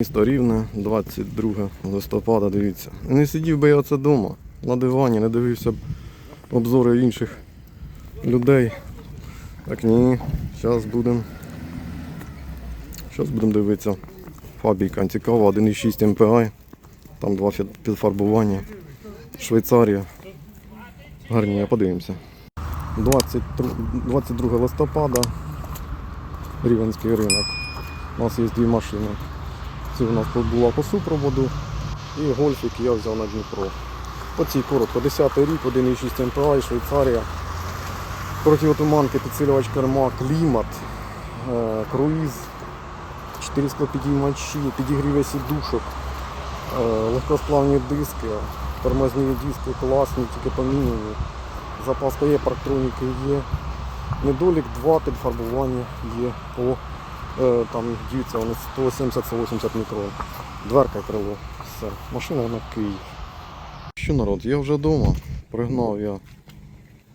Місто Рівне, 22 листопада, дивіться. Не сидів би я оце вдома на дивані, не дивився б обзори інших людей. Так ні, зараз будемо. Зараз будемо дивитися. Фабійка цікава, 1,6 MPI, там два підфарбування. Швейцарія. Гарні, подивимося. 23 22 листопада, Рівенський ринок. У нас є дві машини. У нас тут була по супроводу і гольф, який я взяв на Дніпро. По цій коротко, 10 рік, 1,6 МПА, Швейцарія. Противотуманки, підсилювач керма, клімат, е, круїз, 4 склопідіймачі, підігріве сідушок, е, легкосплавні диски, тормозні диски класні, тільки поміняні. Запаска є, парктроніки є. Недолік 2 підфарбування є по Там діються вони 170-180 мікрон. Дверка крило. Все. Машина на Київ. Що народ, я вже вдома. Пригнав я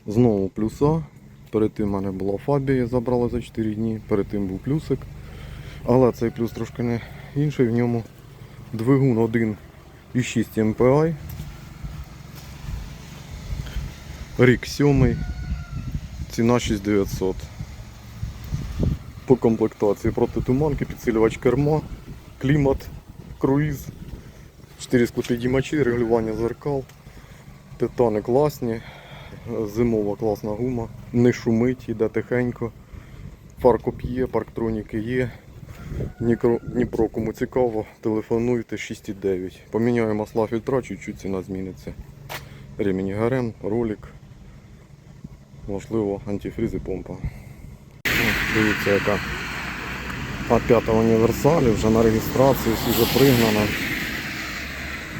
знову плюса. Перед тим в мене була фабія, забрала за 4 дні, перед тим був плюсик. Але цей плюс трошки не інший, в ньому двигун 1,6 MPI. Рік 7. Ціна 6900 по комплектації протитуманки, підсилювач керма, клімат, круїз, 4 склопідіймачі, регулювання зеркал, титани класні, зимова класна гума, не шумить, йде тихенько, фаркоп є, парктроніки є. Дніпро, кому цікаво, телефонуйте 6,9. Поміняю масла фільтра, чуть-чуть ціна зміниться. Ремінь ГРМ, ролик, можливо, антифриз і помпа. Дивіться, яка А5 універсалі вже на реєстрації, всі запригнана.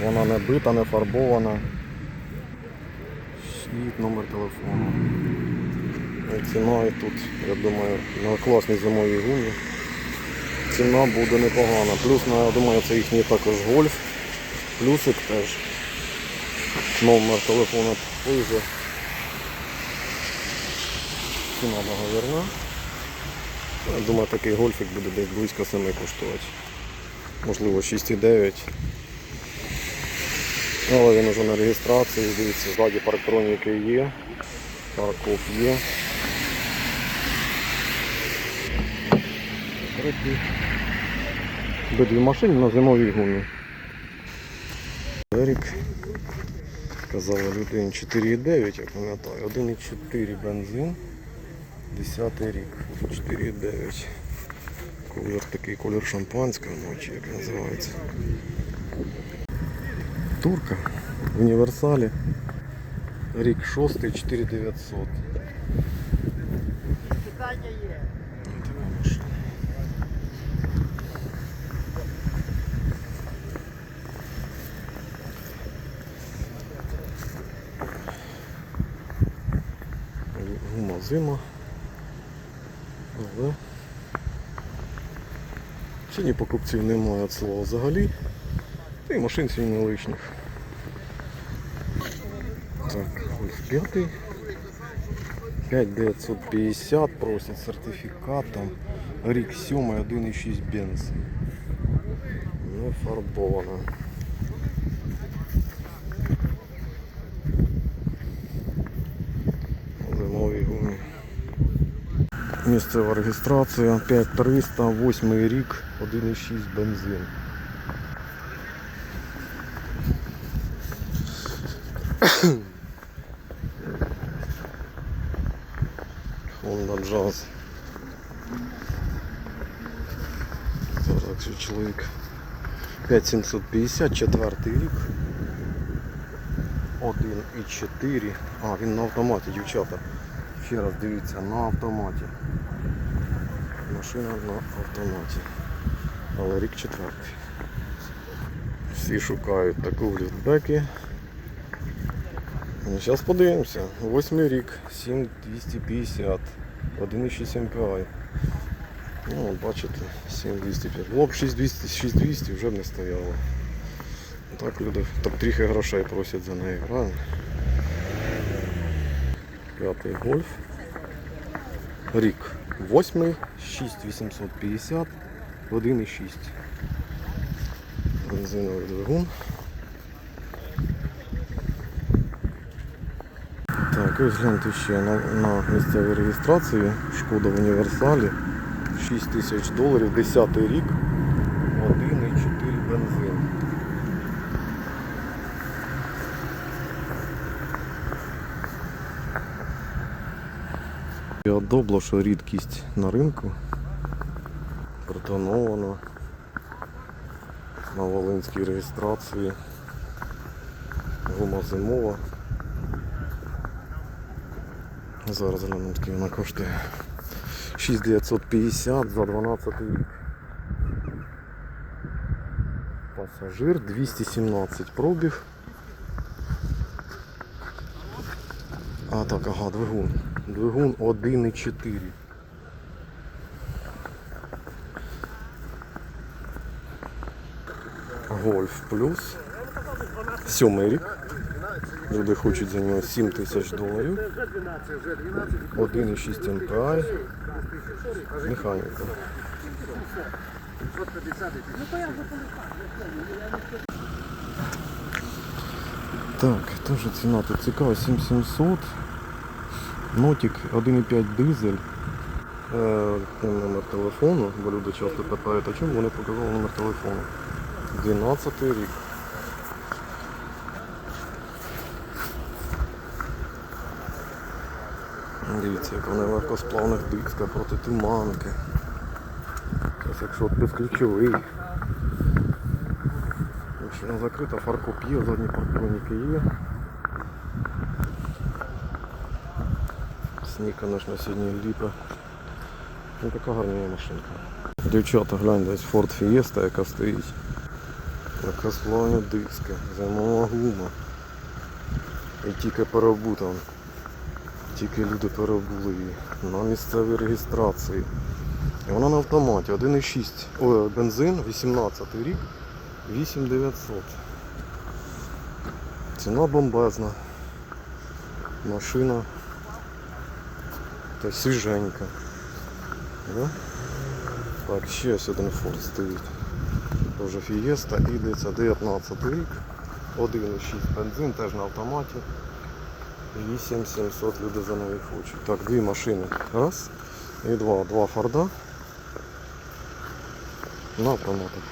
Вона не бита, не фарбована. І номер телефону. Ціна і тут, я думаю, на класній зимовій гумі. Ціна буде непогана. Плюс, ну, я думаю, це їхній також гольф. Плюсик теж. Номер телефону позже. Ціна договірна. Думаю, такий гольфик буде десь близько 7 коштувати. Можливо 6,9. Але він уже на реєстрації, дивіться, ззаді парктроніки є, паркоп є. Обидві машини на зимовій гумі. Ерік. Казали людині 4,9, я пам'ятаю, 1,4 бензин. 10 рік, 4,9. Колір такий колір шампанського, ночі, як називається. Турка в універсалі. Рік 6, 4900. Питання є. Така машина. Гума зима. Але сьогодні покупців немає від слова взагалі. Та й машин сьогодні не лишніх. Так, ось п'ятий. 5950 просять сертифікат там. Рік 7, 1,6 бенз. Не фарбована. Зимові гумі. Місцева реєстрація 5300, 8 рік, 1,6 бензин. Honda Jazz. Якщо чоловік 5750, четвертий рік. 1,4. А, він на автоматі, дівчата. Ще раз дивіться, на автоматі. Машина на автоматі. Але рік четвертий. Всі шукають таку в ліфтбекі. Ну, зараз подивимося. Восьмий рік, 7250, 1,6 MPI. Ну, бачите, 7250. Було б 6200, 6200 вже не стояло. Так люди так трохи грошей просять за неї, правильно? П'ятий гольф. Рік. Восьмий, 6850, 1,6. Бензиновий двигун. Так, ось гляньте ще на, на місцевій реєстрації. Шкода в універсалі. 6 тисяч доларів, 10 рік. 1,4 бензин. Я добло, що рідкість на ринку. Протоновано на Волинській реєстрації. Гума зимова. Зараз глянемо, скільки вона коштує. 6950 за 12 рік. Пасажир 217 пробіг. А так, ага, двигун. Двигун 1,4. Гольф плюс. Сьомий рік. Люди хочуть за нього 7 тисяч доларів. 1,6 MPI. Механіка. Так, теж ціна тут цікава, 7700. Нотик 1,5 дизель. Е, номер телефону, бо люди часто питають, а чому вони показали номер телефону. 12 рік. Дивіться, як вони легкосплавних дисках проти туманки. Зараз якщо безключовий. Якщо закрита, фаркоп є, задні парктроніки є. Сніг, звісно, сьогодні ліпе. Ну така гарна машинка. Дівчата, глянь, десь Ford Fiesta, яка стоїть. Легкосплавні диски, зимова гума. І тільки перебутан. Тільки люди перебули її на місцевій реєстрації. І вона на автоматі 1,6. Ой, бензин, 18 рік, 8900. Ціна бомбезна. Машина та свіженька. Да? Так, ще ось один Ford стоїть. Тоже Фієста і дивіться 19 рік. 1,6 бензин, теж на автоматі. 8700 люди за неї хочуть. Так, дві машини. Раз і два. Два форда. На автоматах.